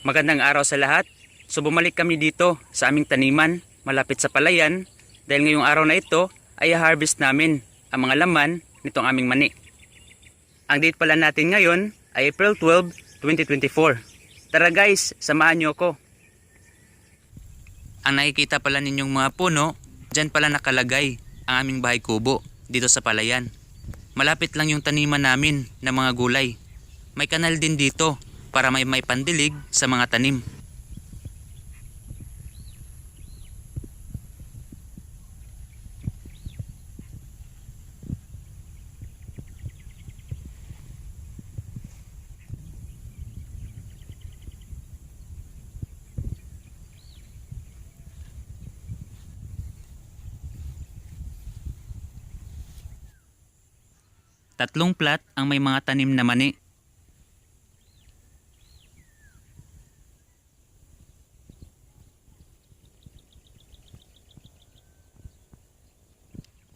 Magandang araw sa lahat. So bumalik kami dito sa aming taniman malapit sa palayan dahil ngayong araw na ito ay harvest namin ang mga laman nitong aming mani. Ang date pala natin ngayon ay April 12, 2024. Tara guys, samahan niyo ako. Ang nakikita pala ninyong mga puno, dyan pala nakalagay ang aming bahay kubo dito sa palayan. Malapit lang yung taniman namin ng mga gulay. May kanal din dito para may may pandilig sa mga tanim. Tatlong plat ang may mga tanim na mani.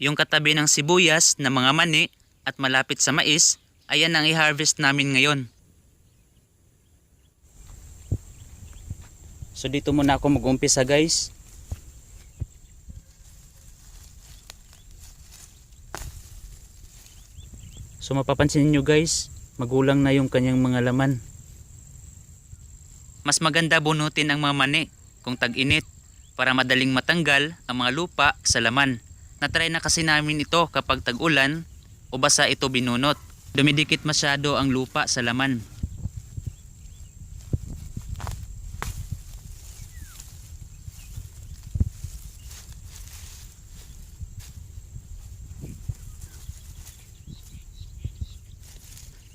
Yung katabi ng sibuyas na mga mani at malapit sa mais, ayan ang i-harvest namin ngayon. So dito muna ako mag-umpisa guys. So mapapansin niyo guys, magulang na yung kanyang mga laman. Mas maganda bunutin ang mga mani kung tag-init para madaling matanggal ang mga lupa sa laman. Natry na kasi namin ito kapag tag-ulan o basa ito binunot. Dumidikit masyado ang lupa sa laman.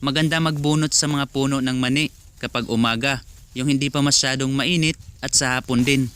Maganda magbunot sa mga puno ng mani kapag umaga, yung hindi pa masyadong mainit at sa hapon din.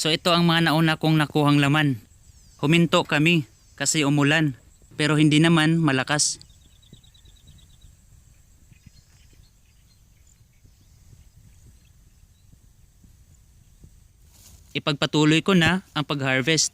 So ito ang mga nauna kong nakuhang laman. Huminto kami kasi umulan pero hindi naman malakas. Ipagpatuloy ko na ang pag-harvest.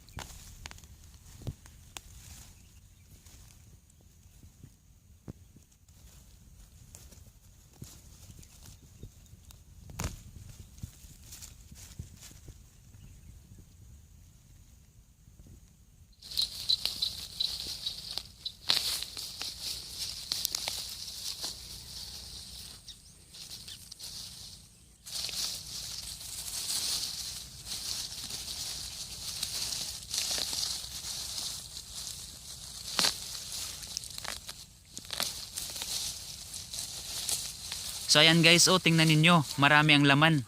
So ayan guys, oh tingnan ninyo, marami ang laman.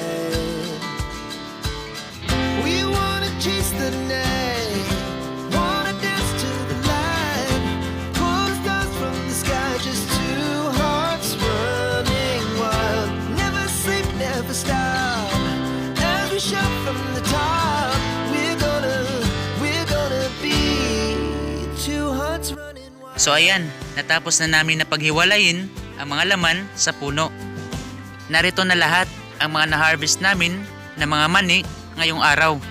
So ayan, natapos na namin na paghiwalayin ang mga laman sa puno. Narito na lahat ang mga na-harvest namin na mga mani ngayong araw.